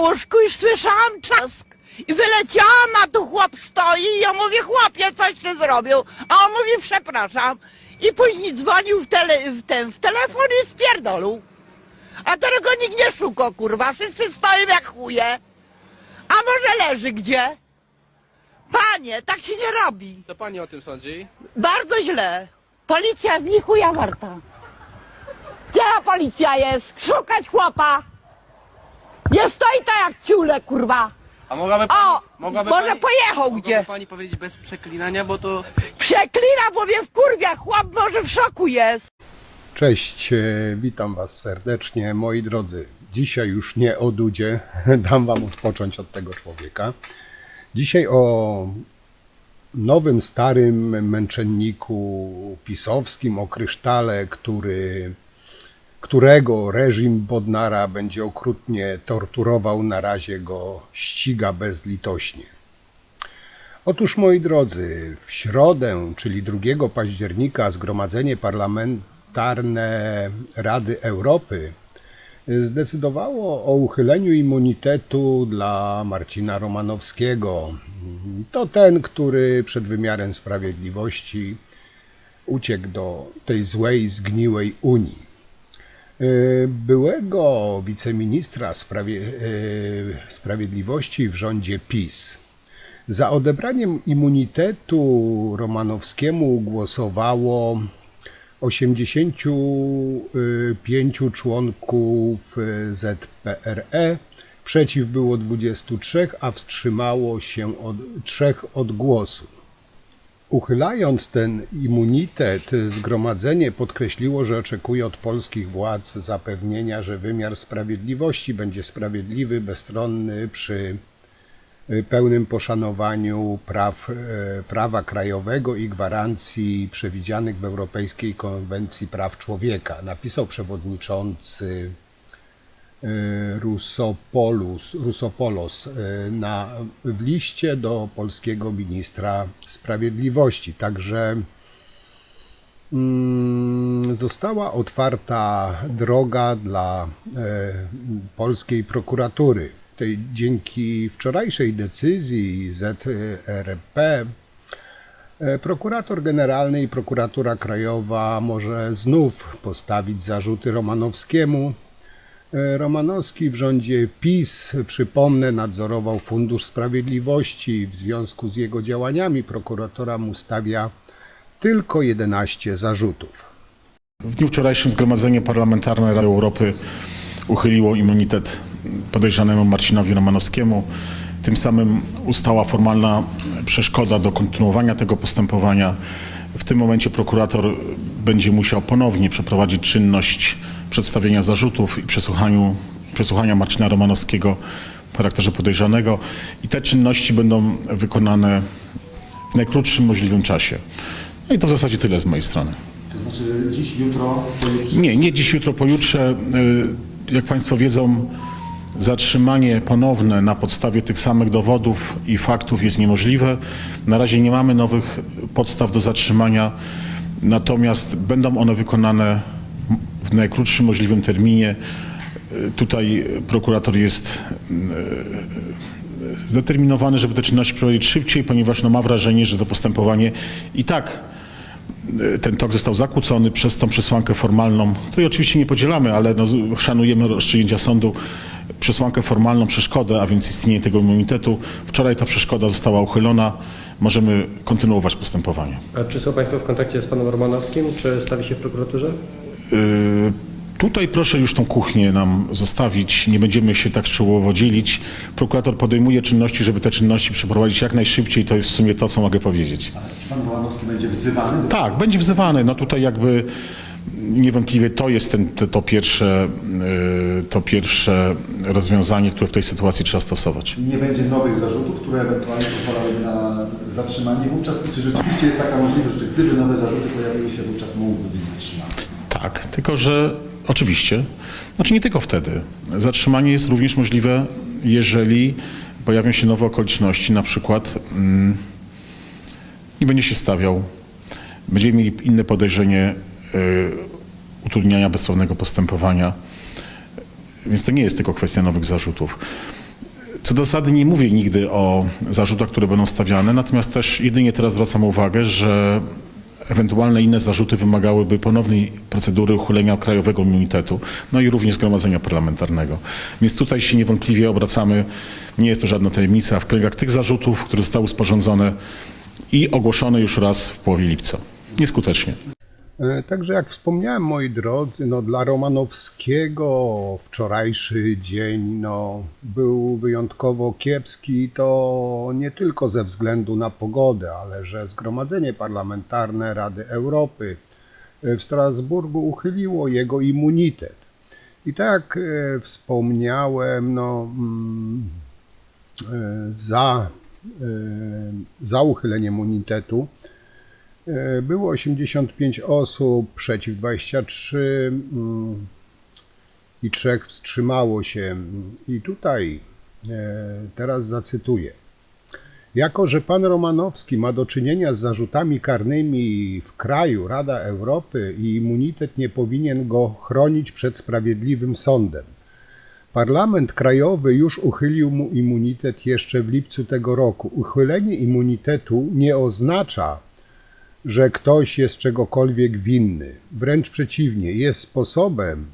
łóżku i słyszałam trzask. I wyleciałam, a tu chłop stoi i ja mówię, chłopie, coś ty zrobił. A on mówi, przepraszam. I później dzwonił w, tele, w, ten, w telefon i spierdolił. A teraz go nikt nie szuka, kurwa. Wszyscy stoją jak chuje. A może leży gdzie? Panie, tak się nie robi. Co pani o tym sądzi? Bardzo źle. Policja z nich chuja warta. Gdzie policja jest? Szukać chłopa. Nie stoi tak jak ciule, kurwa. A mogłaby pani, O, mogłaby może pani, pojechał mogłaby gdzie. pani powiedzieć bez przeklinania, bo to Przeklina, bo mnie w kurwia, chłop może w szoku jest. Cześć, e, witam Was serdecznie, moi drodzy. Dzisiaj już nie o Dudzie, dam Wam odpocząć od tego człowieka. Dzisiaj o nowym, starym męczenniku pisowskim, o krysztale, który, którego reżim Bodnara będzie okrutnie torturował, na razie go ściga bezlitośnie. Otóż, moi drodzy, w środę, czyli 2 października, Zgromadzenie Parlamentarne Rady Europy zdecydowało o uchyleniu immunitetu dla Marcina Romanowskiego. To ten, który przed wymiarem sprawiedliwości uciekł do tej złej, zgniłej Unii. Y, Byłego wiceministra sprawie, y, sprawiedliwości w rządzie PiS. Za odebraniem immunitetu Romanowskiemu głosowało 85 członków ZPRE. Przeciw było 23, a wstrzymało się od 3 od głosu. Uchylając ten immunitet, zgromadzenie podkreśliło, że oczekuje od polskich władz zapewnienia, że wymiar sprawiedliwości będzie sprawiedliwy, bezstronny przy y, pełnym poszanowaniu praw, e, prawa krajowego i gwarancji przewidzianych w Europejskiej Konwencji Praw Człowieka, napisał przewodniczący Rusopolus, Rusopolos e, na, w liście do polskiego ministra sprawiedliwości. Także mm, została otwarta droga dla e, polskiej prokuratury. Dzięki wczorajszej decyzji ZRP e, prokurator generalny i prokuratura krajowa może znów postawić zarzuty Romanowskiemu. E, Romanowski w rządzie PiS, przypomnę, nadzorował Fundusz Sprawiedliwości. W związku z jego działaniami prokuratora mu stawia tylko 11 zarzutów. W dniu wczorajszym Zgromadzenie Parlamentarne Rady Europy uchyliło immunitet podejrzanemu Marcinowi Romanowskiemu. Tym samym ustała formalna przeszkoda do kontynuowania tego postępowania. W tym momencie prokurator będzie musiał ponownie przeprowadzić czynność przedstawienia zarzutów i przesłuchaniu, przesłuchania Marcina Romanowskiego w charakterze podejrzanego. I te czynności będą wykonane w najkrótszym możliwym czasie. No i to w zasadzie tyle z mojej strony. To znaczy dziś, jutro, pojutrze. Nie, nie dziś, jutro, pojutrze. Y, Jak Państwo wiedzą, zatrzymanie ponowne na podstawie tych samych dowodów i faktów jest niemożliwe. Na razie nie mamy nowych podstaw do zatrzymania, natomiast będą one wykonane w najkrótszym możliwym terminie. Y, Tutaj prokurator jest y, zdeterminowany, żeby te czynności prowadzić szybciej, ponieważ no, ma wrażenie, że to postępowanie i tak ten tok został zakłócony przez tą przesłankę formalną, której oczywiście nie podzielamy, ale no, szanujemy rozstrzygnięcia sądu, przesłankę formalną, przeszkodę, a więc istnienie tego immunitetu. Wczoraj ta przeszkoda została uchylona, możemy kontynuować postępowanie. A czy są Państwo w kontakcie z Panem Romanowskim? Czy stawi się w prokuraturze? Yy, Tutaj proszę już tą kuchnię nam zostawić, nie będziemy się tak szczegółowo dzielić. Prokurator podejmuje czynności, żeby te czynności przeprowadzić jak najszybciej, to jest w sumie to, co mogę powiedzieć. Czy pan Romanowski będzie wzywany? Tak, będzie wzywany. No tutaj jakby niewątpliwie to jest ten, to, pierwsze, yy, to pierwsze rozwiązanie, które w tej sytuacji trzeba stosować. Nie będzie nowych zarzutów, które ewentualnie pozwalałyby na zatrzymanie wówczas? Czy rzeczywiście jest taka możliwość, że gdyby nowe zarzuty pojawiły się, wówczas mógłby być zatrzymany? Tak, tylko że oczywiście, znaczy nie tylko wtedy. Zatrzymanie jest również możliwe, jeżeli pojawią się nowe okoliczności, na przykład mm, nie będzie się stawiał, będziemy mieli inne podejrzenie y, utrudniania bezprawnego postępowania. Więc to nie jest tylko kwestia nowych zarzutów. Co do zasady nie mówię nigdy o zarzutach, które będą stawiane, natomiast też jedynie teraz zwracam uwagę, że ewentualne inne zarzuty wymagałyby ponownej procedury uchylenia krajowego immunitetu, no i również zgromadzenia parlamentarnego. Więc tutaj się niewątpliwie obracamy, nie jest to żadna tajemnica, w kręgach tych zarzutów, które zostały sporządzone i ogłoszone już raz w połowie lipca. Nieskutecznie. E, Także jak wspomniałem, moi drodzy, no dla Romanowskiego wczorajszy dzień no, był wyjątkowo kiepski, to nie tylko ze względu na pogodę, ale że Zgromadzenie Parlamentarne Rady Europy e, w Strasburgu uchyliło jego immunitet. I tak e, wspomniałem, no, mm, za, za uchyleniem immunitetu Było 85 osób, przeciw 23 mm, i trzech wstrzymało się. I tutaj e, teraz zacytuję. Jako, że pan Romanowski ma do czynienia z zarzutami karnymi w kraju Rada Europy i immunitet nie powinien go chronić przed sprawiedliwym sądem. Parlament krajowy już uchylił mu immunitet jeszcze w lipcu tego roku. Uchylenie immunitetu nie oznacza, że ktoś jest czegokolwiek winny. Wręcz przeciwnie, jest sposobem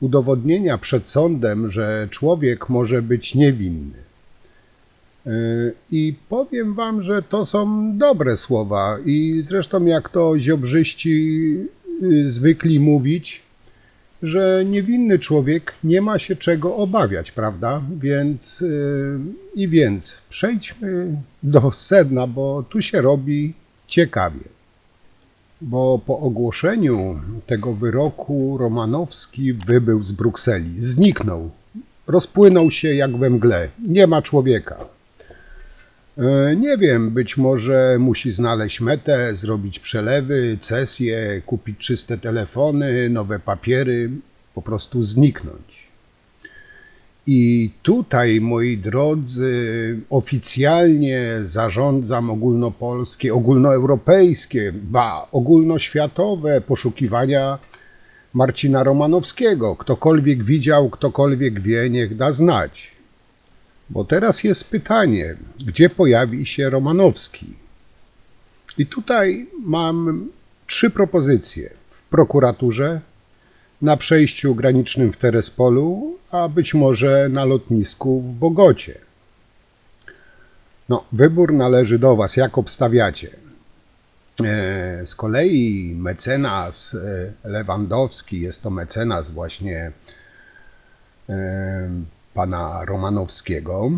udowodnienia przed sądem, że człowiek może być niewinny. Yy, I powiem wam, że to są dobre słowa i zresztą jak to ziobrzyści yy, zwykli mówić, że niewinny człowiek nie ma się czego obawiać, prawda? Więc yy, i więc przejdźmy do sedna, bo tu się robi ciekawie bo po ogłoszeniu tego wyroku Romanowski wybył z Brukseli. Zniknął. Rozpłynął się jak we mgle. Nie ma człowieka. E, Nie wiem, być może musi znaleźć metę, zrobić przelewy, cesje, kupić czyste telefony, nowe papiery, po prostu zniknąć. I tutaj, moi drodzy, oficjalnie zarządzam ogólnopolskie, ogólnoeuropejskie, ba, ogólnoświatowe poszukiwania Marcina Romanowskiego. Ktokolwiek widział, ktokolwiek wie, niech da znać. Bo teraz jest pytanie, gdzie pojawi się Romanowski? I tutaj mam trzy propozycje. W prokuraturze, na przejściu granicznym w Terespolu, a być może na lotnisku w Bogocie. No, wybór należy do Was, jak obstawiacie. E, Z kolei mecenas e, Lewandowski, jest to mecenas właśnie e, pana Romanowskiego,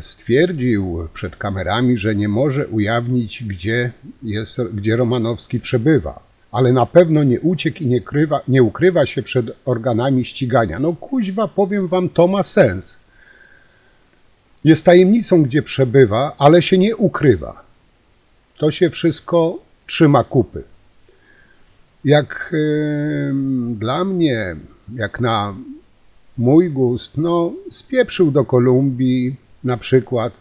stwierdził przed kamerami, że nie może ujawnić, gdzie, jest, gdzie Romanowski przebywa, ale na pewno nie uciekł i nie, krywa, nie ukrywa się przed organami ścigania. No kuźwa, powiem wam, to ma sens. Jest tajemnicą, gdzie przebywa, ale się nie ukrywa. To się wszystko trzyma kupy. Jak em, dla mnie, jak na mój gust, no spieprzył do Kolumbii na przykład.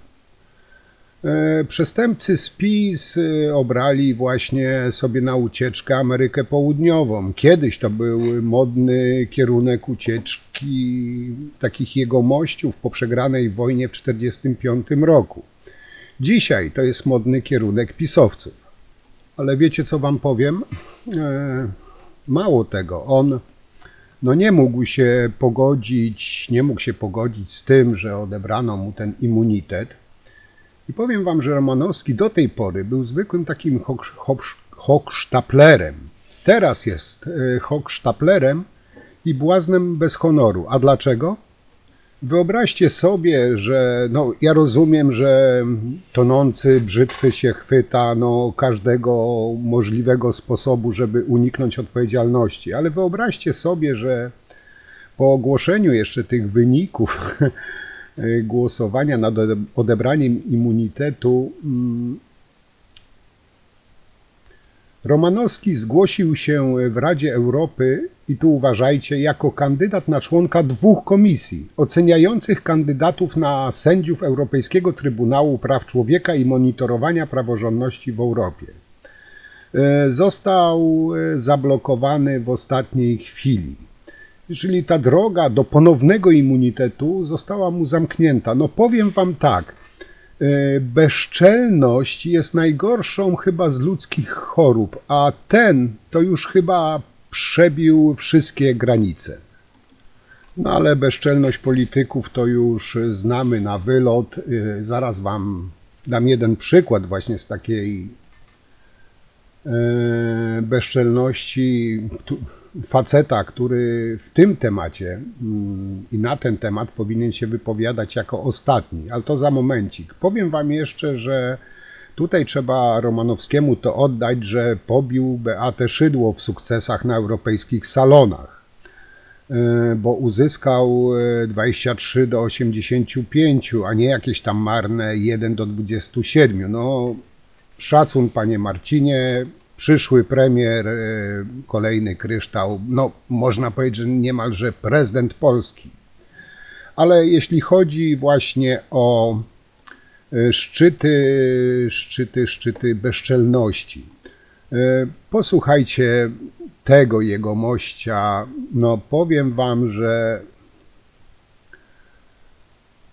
E, Przestępcy z PiS e, obrali właśnie sobie na ucieczkę Amerykę Południową. Kiedyś to był modny kierunek ucieczki takich jegomościów po przegranej wojnie w 1945 roku. Dzisiaj to jest modny kierunek pisowców. Ale wiecie co wam powiem? E, Mało tego, on no nie mógł się pogodzić, nie mógł się pogodzić z tym, że odebrano mu ten immunitet. I powiem wam, że Romanowski do tej pory był zwykłym takim hochsz- hochsz- hochsztaplerem. Teraz jest e, hochsztaplerem i błaznem bez honoru. A dlaczego? Wyobraźcie sobie, że no, ja rozumiem, że tonący brzytwy się chwyta no, każdego możliwego sposobu, żeby uniknąć odpowiedzialności, ale wyobraźcie sobie, że po ogłoszeniu jeszcze tych wyników głosowania nad ode- odebraniem immunitetu mm, Romanowski zgłosił się w Radzie Europy i tu uważajcie, jako kandydat na członka dwóch komisji oceniających kandydatów na sędziów Europejskiego Trybunału Praw Człowieka i monitorowania praworządności w Europie. E, Został e, zablokowany w ostatniej chwili. Czyli ta droga do ponownego immunitetu została mu zamknięta. No powiem wam tak, e, bezczelność jest najgorszą chyba z ludzkich chorób, a ten to już chyba przebił wszystkie granice. No ale bezczelność polityków to już znamy na wylot. E, Zaraz wam dam jeden przykład właśnie z takiej e, bezczelności faceta, który w tym temacie mm, i na ten temat powinien się wypowiadać jako ostatni, ale to za momencik. Powiem wam jeszcze, że tutaj trzeba Romanowskiemu to oddać, że pobił Beatę Szydło w sukcesach na europejskich salonach e, bo uzyskał e, 23 do 85, a nie jakieś tam marne 1 do 27. No, szacun, panie Marcinie. Przyszły premier, e, kolejny kryształ, no można powiedzieć, że niemalże prezydent Polski. Ale jeśli chodzi właśnie o e, szczyty, szczyty, szczyty bezczelności, e, posłuchajcie tego jego mościa. No powiem wam, że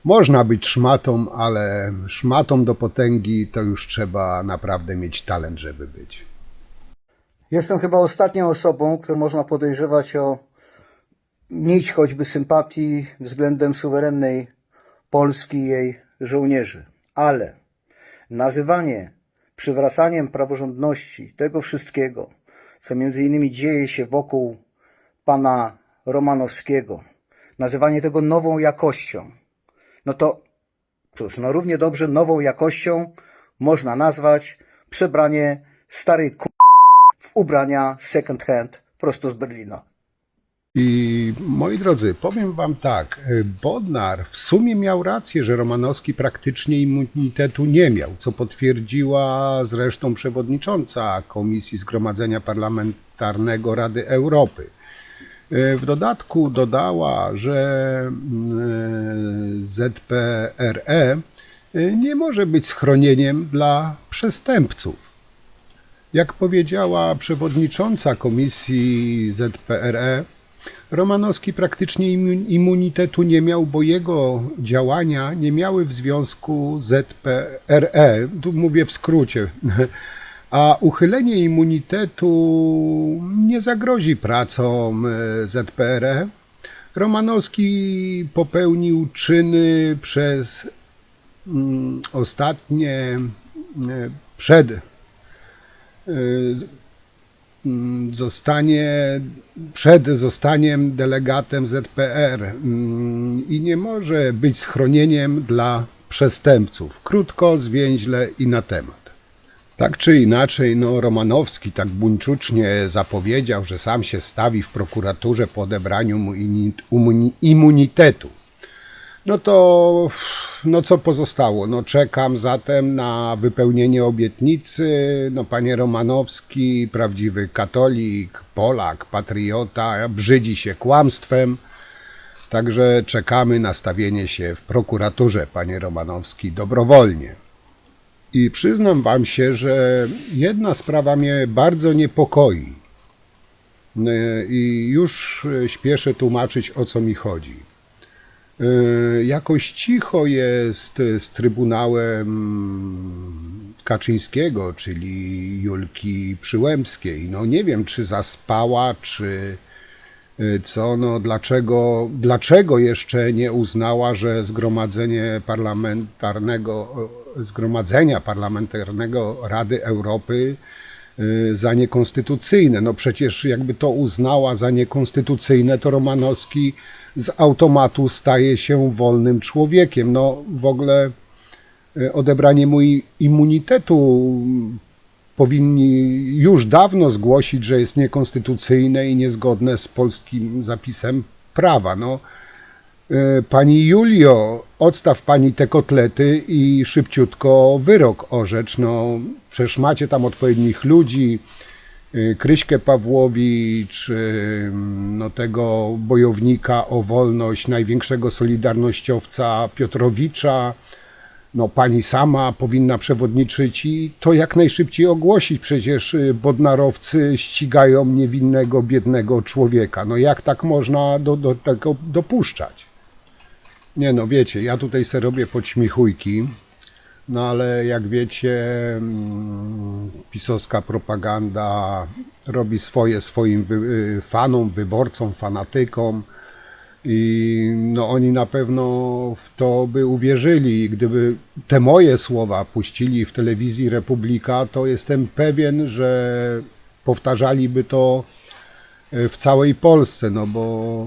można być szmatą, ale szmatą do potęgi to już trzeba naprawdę mieć talent, żeby być. Jestem chyba ostatnią osobą, którą można podejrzewać o nić choćby sympatii względem suwerennej Polski i jej żołnierzy. Ale nazywanie przywracaniem praworządności tego wszystkiego, co między innymi dzieje się wokół pana Romanowskiego, nazywanie tego nową jakością, no to cóż, no równie dobrze nową jakością można nazwać przebranie starej ubrania second hand prosto z Berlina. I moi drodzy, powiem wam tak, e, Bodnar w sumie miał rację, że Romanowski praktycznie immunitetu nie miał, co potwierdziła zresztą przewodnicząca Komisji Zgromadzenia Parlamentarnego Rady Europy. E, W dodatku dodała, że mm, ZPRE nie może być schronieniem dla przestępców. Jak powiedziała przewodnicząca komisji ZPRE, Romanowski praktycznie immu- immunitetu nie miał, bo jego działania nie miały w związku ZPRE, tu mówię w skrócie, a uchylenie immunitetu nie zagrozi pracom e, ZPRE. Romanowski popełnił czyny przez mm, ostatnie, e, przed e, zostanie przed zostaniem delegatem ZPR mm, i nie może być schronieniem dla przestępców. Krótko, zwięźle i na temat. Tak czy inaczej, no Romanowski tak buńczucznie zapowiedział, że sam się stawi w prokuraturze po odebraniu mu immunitetu. No to, no co pozostało? No czekam zatem na wypełnienie obietnicy. No panie Romanowski, prawdziwy katolik, Polak, patriota, brzydzi się kłamstwem. Także czekamy na stawienie się w prokuraturze, panie Romanowski, dobrowolnie. I przyznam wam się, że jedna sprawa mnie bardzo niepokoi. Y, I już śpieszę tłumaczyć, o co mi chodzi. Y, Jakoś cicho jest z Trybunałem Kaczyńskiego, czyli Julki Przyłębskiej. No nie wiem, czy zaspała, czy y, co, no dlaczego, dlaczego jeszcze nie uznała, że zgromadzenie parlamentarnego, zgromadzenia parlamentarnego Rady Europy za niekonstytucyjne. No przecież jakby to uznała za niekonstytucyjne, to Romanowski z automatu staje się wolnym człowiekiem. No w ogóle y, odebranie mu immunitetu powinni już dawno zgłosić, że jest niekonstytucyjne i niezgodne z polskim zapisem prawa. No, y, pani Julio, odstaw pani te kotlety i szybciutko wyrok orzecz. No, przecież macie tam odpowiednich ludzi, y, Kryśkę Pawłowicz, y, no tego bojownika o wolność, największego solidarnościowca Piotrowicza, no pani sama powinna przewodniczyć i to jak najszybciej ogłosić. Przecież bodnarowcy ścigają niewinnego, biednego człowieka. No jak tak można do, do tego dopuszczać? Nie no, wiecie, ja tutaj sobie robię podśmiechujki, no ale jak wiecie, mm, pisowska propaganda robi swoje swoim wy, y, fanom, wyborcom, fanatykom i no oni na pewno w to by uwierzyli. Gdyby te moje słowa puścili w telewizji Republika, to jestem pewien, że powtarzaliby to y, w całej Polsce, no bo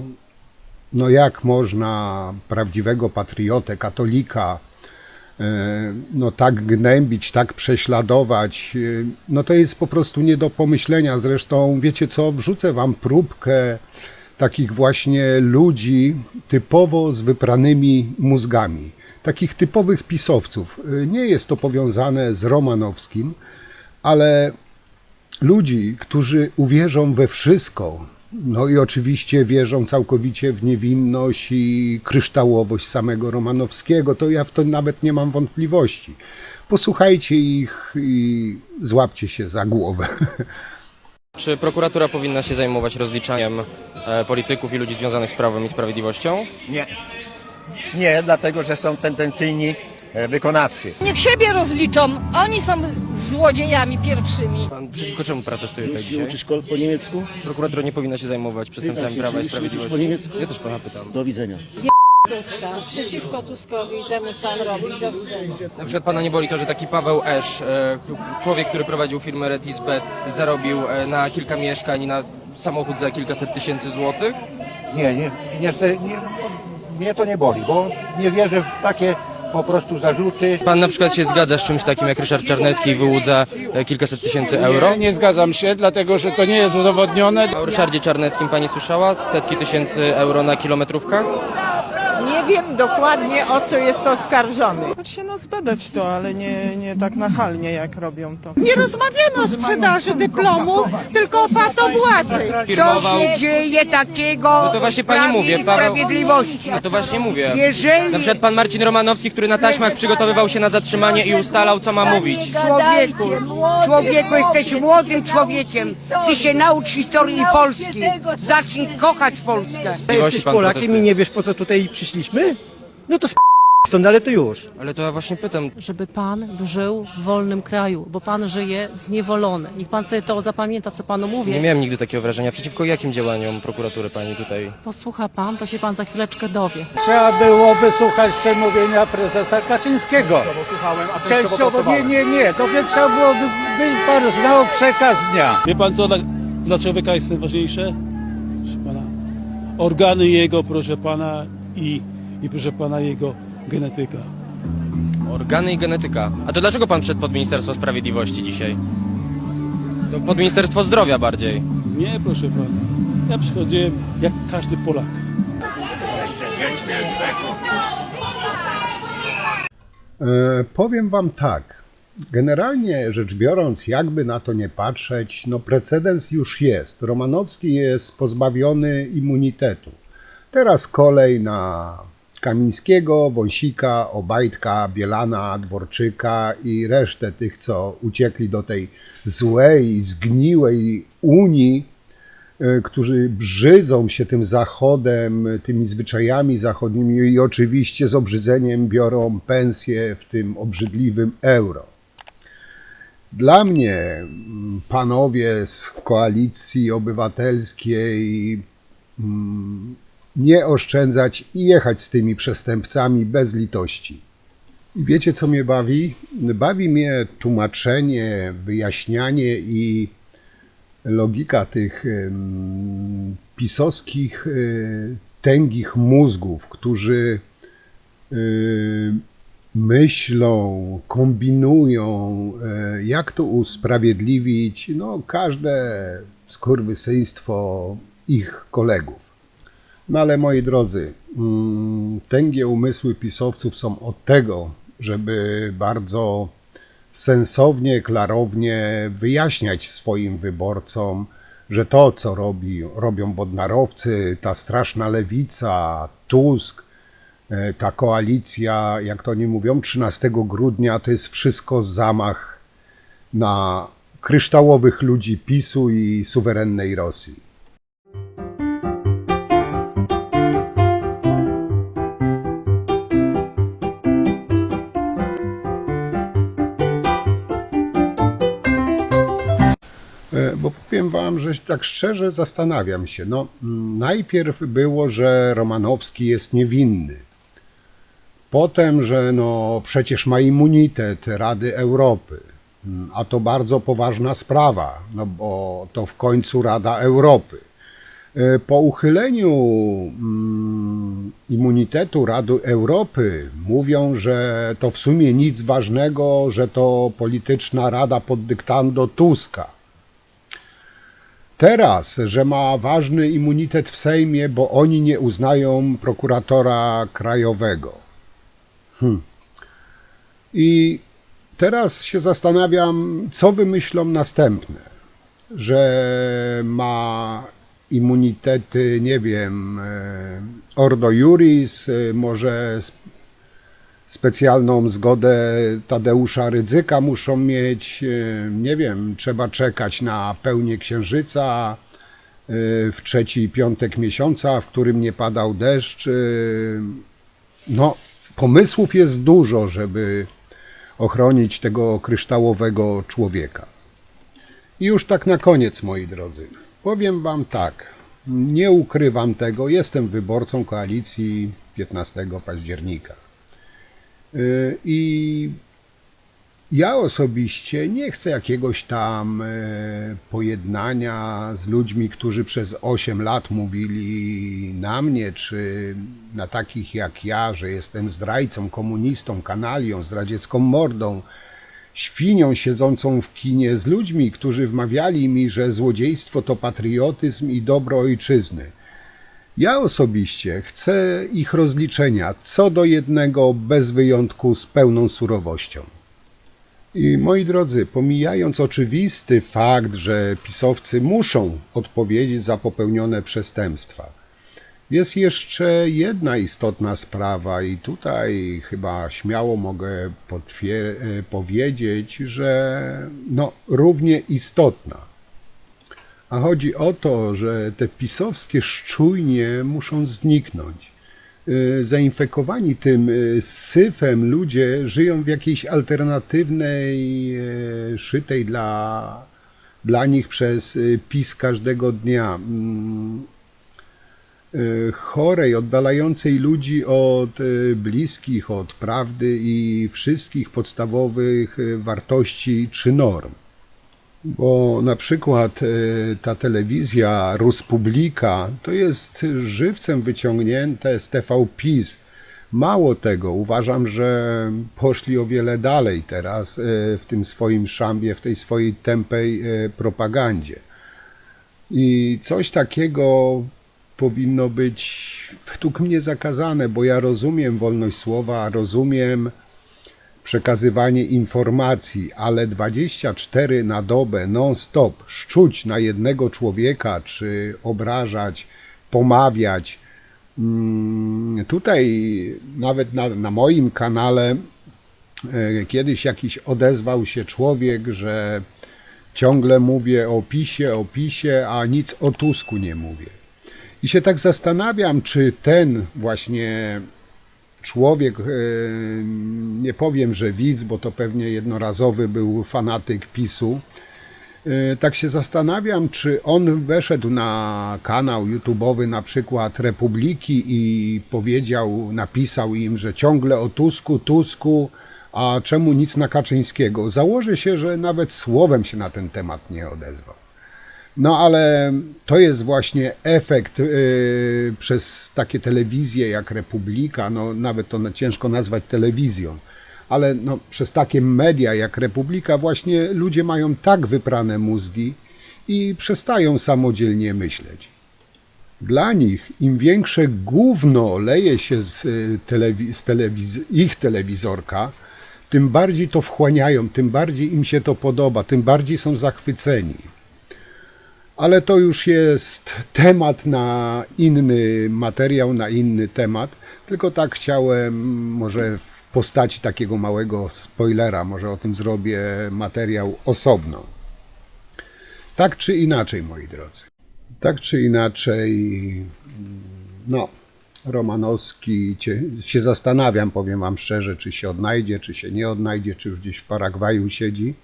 no jak można prawdziwego patriotę, katolika, e, no tak gnębić, tak prześladować, e, no to jest po prostu nie do pomyślenia. Zresztą wiecie co, wrzucę wam próbkę takich właśnie ludzi typowo z wypranymi mózgami, takich typowych pisowców. E, Nie jest to powiązane z Romanowskim, ale ludzi, którzy uwierzą we wszystko, no i oczywiście wierzą całkowicie w niewinność i kryształowość samego Romanowskiego, to ja w to nawet nie mam wątpliwości. Posłuchajcie ich i złapcie się za głowę. Czy prokuratura powinna się zajmować rozliczaniem e, polityków i ludzi związanych z prawem i sprawiedliwością? Nie. Nie, dlatego że są tendencyjni wykonawcy. Niech siebie rozliczą. Oni są złodziejami pierwszymi. Pan przeciwko czemu protestuje tutaj dzisiaj? Uczysz po niemiecku? Prokuratura nie powinna się zajmować przestępcami się, prawa i czy uczysz- uczysz po sprawiedliwości. niemiecku? Ja też pana pytam. Do widzenia. Tuska. Przeciwko Tuskowi i temu, co on robi. Do widzenia. Na przykład pana nie boli to, że taki Paweł Esz, e, człowiek, który prowadził firmę Retisbet, zarobił e, na kilka mieszkań i na samochód za kilkaset tysięcy złotych? Nie, nie, nie, nie, mnie to nie boli, bo nie wierzę w takie po prostu zarzuty. Pan na przykład się zgadza z czymś takim, jak Ryszard Czarnecki wyłudza e, kilkaset tysięcy euro? Nie zgadzam się, dlatego że to nie jest udowodnione. O Ryszardzie Czarneckim pani słyszała? Setki tysięcy euro na kilometrówkach? Wiem dokładnie o co jest oskarżony. się no zbadać to, ale nie, nie tak nachalnie jak robią to. Nie rozmawiamy o sprzedaży dyplomów, tylko o patowładzy. Firmował. dzieje takiego No to właśnie pani mówię, Paweł. No to właśnie mówię. Jeżeli- Na przykład pan Marcin Romanowski, który na taśmach przygotowywał się na zatrzymanie i ustalał, co ma mówić. Człowieku, człowieku, jesteś młodym człowiekiem. Ty się naucz historii Polski. Zacznij kochać Polskę. Jesteś Polakiem i nie wiesz po co tutaj przyszliśmy? No to stąd, ale to już. Ale to ja właśnie pytam, Żeby pan żył w wolnym kraju, bo pan żyje zniewolony. Niech pan sobie to zapamięta, co panu nie mówię. miałem nigdy takiego wrażenia. Przeciwko jakim działaniom prokuratury pani tutaj? Posłucha pan, to się pan za chwileczkę dowie. Trzeba było wysłuchać przemówienia prezesa Kaczyńskiego. Częściowo, nie, nie, nie, to więc trzeba było, by pan znał przekaz dnia. Wie pan co dla, dla człowieka jest najważniejsze? Proszę pana. Organy jego, proszę pana, i, i proszę pana jego genetyka. Organy i genetyka. A to dlaczego pan wszedł pod Ministerstwo Sprawiedliwości dzisiaj? To pod Ministerstwo Zdrowia bardziej. Nie, proszę pana. Ja przychodziłem jak każdy Polak. E, powiem wam tak. Generalnie rzecz biorąc, jakby na to nie patrzeć, no precedens już jest. Romanowski jest pozbawiony immunitetu. Teraz kolej na Kamińskiego, Wąsika, Obajtka, Bielana, Dworczyka i resztę tych, co uciekli do tej złej, zgniłej Unii, e, którzy brzydzą się tym zachodem, tymi zwyczajami zachodnimi i oczywiście z obrzydzeniem biorą pensje w tym obrzydliwym euro. Dla mnie, mm, panowie z koalicji obywatelskiej, mm, nie oszczędzać i jechać z tymi przestępcami bez litości. I wiecie, co mnie bawi? Bawi mnie tłumaczenie, wyjaśnianie i logika tych pisowskich e, tęgich mózgów, którzy e, myślą, kombinują, e, jak to usprawiedliwić, no każde skurwysyństwo ich kolegów. No ale moi drodzy, mm, tęgie umysły pisowców są od tego, żeby bardzo sensownie, klarownie wyjaśniać swoim wyborcom, że to, co robi, robią bodnarowcy, ta straszna lewica, Tusk, E, Ta koalicja, jak to nie mówią, 13 grudnia to jest wszystko zamach na kryształowych ludzi PiSu i suwerennej Rosji. Powiem wam, że tak szczerze zastanawiam się. No, najpierw było, że Romanowski jest niewinny. Potem, że no przecież ma immunitet Rady Europy. A to bardzo poważna sprawa, no bo to w końcu Rada Europy. Po uchyleniu mm, immunitetu Rady Europy mówią, że to w sumie nic ważnego, że to polityczna rada pod dyktando Tuska. Teraz, że ma ważny immunitet w Sejmie, bo oni nie uznają prokuratora krajowego. Hm. I teraz się zastanawiam, co wymyślą następne. Że ma immunitety, nie wiem, e, Ordo Juris, e, może specjalną zgodę Tadeusza Rydzyka muszą mieć. e, Nie wiem, trzeba czekać na pełnię księżyca e, w trzeci piątek miesiąca, w którym nie padał deszcz. e, No, pomysłów jest dużo, żeby ochronić tego kryształowego człowieka. I już tak na koniec, moi drodzy. Powiem Wam tak. Nie ukrywam tego. Jestem wyborcą koalicji 15 października. Yy, I ja osobiście nie chcę jakiegoś tam e, pojednania z ludźmi, którzy przez 8 lat mówili na mnie, czy na takich jak ja, że jestem zdrajcą, komunistą, kanalią, zdradziecką mordą, świnią siedzącą w kinie, z ludźmi, którzy wmawiali mi, że złodziejstwo to patriotyzm i dobro ojczyzny. Ja osobiście chcę ich rozliczenia co do jednego bez wyjątku z pełną surowością. I moi drodzy, pomijając oczywisty fakt, że pisowcy muszą odpowiedzieć za popełnione przestępstwa, jest jeszcze jedna istotna sprawa, i tutaj chyba śmiało mogę e, powiedzieć, że no, równie istotna. A chodzi o to, że te pisowskie szczujnie muszą zniknąć. Y, Zainfekowani tym y, syfem ludzie żyją w jakiejś alternatywnej, y, szytej dla, dla nich przez PiS każdego dnia. mm, Chorej, oddalającej ludzi od bliskich, od prawdy i wszystkich podstawowych wartości czy norm. Bo na przykład e, ta telewizja Ruspublika to jest żywcem wyciągnięte z TV PiS. Mało tego, uważam, że poszli o wiele dalej teraz e, w tym swoim szambie, w tej swojej tępej e, propagandzie. I coś takiego powinno być według mnie zakazane, bo ja rozumiem wolność słowa, rozumiem przekazywanie informacji, ale 24 na dobę non-stop szczuć na jednego człowieka, czy obrażać, pomawiać. Mm, Tutaj nawet na, na moim kanale e, kiedyś jakiś odezwał się człowiek, że ciągle mówię o PiSie, o PiSie, a nic o Tusku nie mówię. I się tak zastanawiam, czy ten właśnie człowiek, e, nie powiem, że widz, bo to pewnie jednorazowy był fanatyk PiSu, e, tak się zastanawiam, czy on weszedł na kanał YouTube'owy na przykład Republiki i powiedział, napisał im, że ciągle o Tusku, Tusku, a czemu nic na Kaczyńskiego? Założę się, że nawet słowem się na ten temat nie odezwał. No ale to jest właśnie efekt yy, przez takie telewizje jak Republika, no nawet to ciężko nazwać telewizją, ale no, przez takie media jak Republika właśnie ludzie mają tak wyprane mózgi i przestają samodzielnie myśleć. Dla nich im większe gówno leje się z, y, telewi- z telewiz- ich telewizorka, tym bardziej to wchłaniają, tym bardziej im się to podoba, tym bardziej są zachwyceni. Ale to już jest temat na inny materiał, na inny temat. Tylko tak chciałem, może w postaci takiego małego spoilera, może o tym zrobię materiał osobno. Tak czy inaczej, moi drodzy. Tak czy inaczej, no, Romanowski cie, się zastanawiam, powiem Wam szczerze, czy się odnajdzie, czy się nie odnajdzie, czy już gdzieś w Paragwaju siedzi.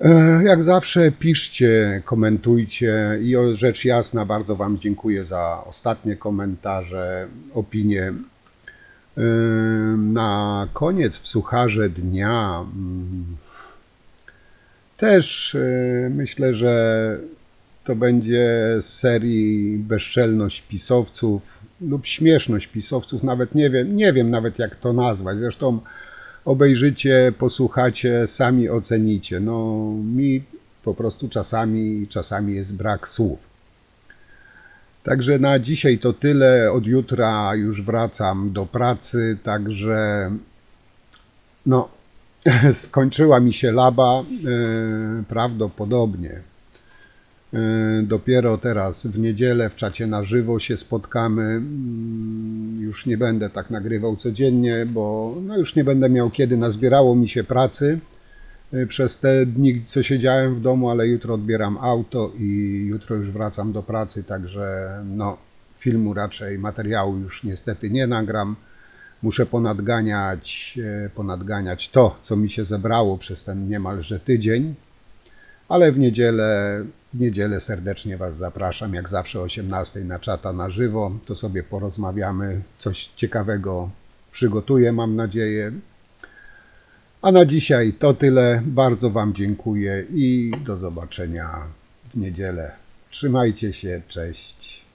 E, Jak zawsze piszcie, komentujcie i rzecz jasna bardzo Wam dziękuję za ostatnie komentarze, opinie. E, Na koniec w Sucharze Dnia mm, też e, myślę, że to będzie z serii bezczelność pisowców lub śmieszność pisowców, nawet nie wiem, nie wiem nawet jak to nazwać. Zresztą obejrzycie, posłuchacie, sami ocenicie. No mi po prostu czasami, czasami jest brak słów. Także na dzisiaj to tyle. Od jutra już wracam do pracy, także no skończyła mi się laba e, prawdopodobnie. E, Dopiero teraz w niedzielę w czacie na żywo się spotkamy. Mm, Już nie będę tak nagrywał codziennie, bo no już nie będę miał kiedy. Nazbierało mi się pracy e, przez te dni, co siedziałem w domu, ale jutro odbieram auto i jutro już wracam do pracy, także no, filmu raczej, materiału już niestety nie nagram. Muszę ponadganiać, e, ponadganiać to, co mi się zebrało przez ten niemalże tydzień. Ale w niedzielę, w niedzielę serdecznie Was zapraszam, jak zawsze o 18 na czata na żywo. To sobie porozmawiamy, coś ciekawego przygotuję, mam nadzieję. A na dzisiaj to tyle. Bardzo Wam dziękuję i do zobaczenia w niedzielę. Trzymajcie się, cześć.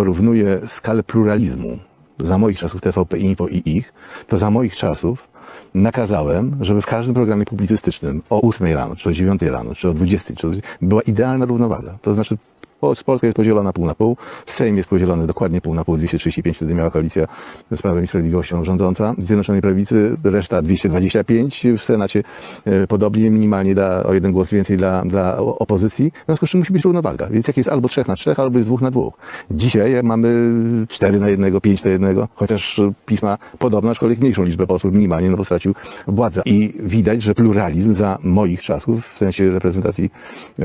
porównuję skalę pluralizmu za moich czasów TVP Info i ich, to za moich czasów nakazałem, żeby w każdym programie publicystycznym o 8 rano, czy o 9 rano, czy o 20, czy o 20 była idealna równowaga. To znaczy Polska jest podzielona pół na pół, Sejm jest podzielony dokładnie pół na pół, 235, wtedy miała koalicja z Prawem i Sprawiedliwością rządząca, Zjednoczonej Prawicy, reszta 225, w Senacie e, podobnie, minimalnie da o jeden głos więcej dla, dla opozycji, w związku z czym musi być równowaga, więc jak jest albo trzech na trzech, albo jest dwóch na dwóch. Dzisiaj mamy cztery na jednego, pięć na jednego, chociaż PiS ma podobną, aczkolwiek mniejszą liczbę posłów minimalnie, no bo stracił władzę. I widać, że pluralizm za moich czasów, w sensie reprezentacji e,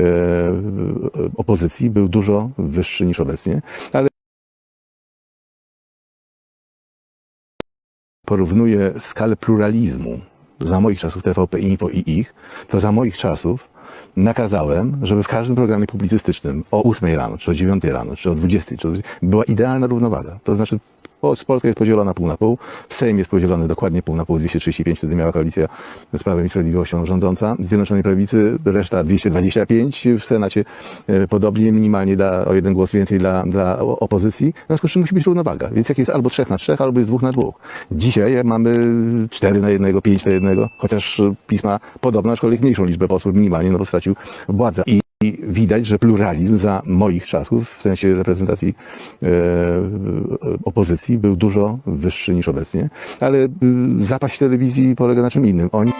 opozycji, był dużo wyższy niż obecnie, ale porównuję skalę pluralizmu za moich czasów TVP Info i ich, to za moich czasów nakazałem, żeby w każdym programie publicystycznym o 8 rano, czy o 9 rano, czy o 20, czy o 20 była idealna równowaga. To znaczy Polska jest podzielona pół na pół, Sejm jest podzielony dokładnie pół na pół, 235, wtedy miała koalicja z Prawem i Sprawiedliwością rządząca, Zjednoczonej Prawicy, reszta 225, w Senacie e, podobnie, minimalnie da o jeden głos więcej dla, dla opozycji, w związku z czym musi być równowaga, więc jak jest albo trzech na trzech, albo jest dwóch na dwóch. Dzisiaj mamy cztery na jednego, pięć na jednego, chociaż PiS ma podobną, aczkolwiek mniejszą liczbę posłów minimalnie, no bo stracił władzę. I i widać, że pluralizm za moich czasów, w sensie reprezentacji e, opozycji, był dużo wyższy niż obecnie, ale y, zapaść telewizji polega na czym innym. Oni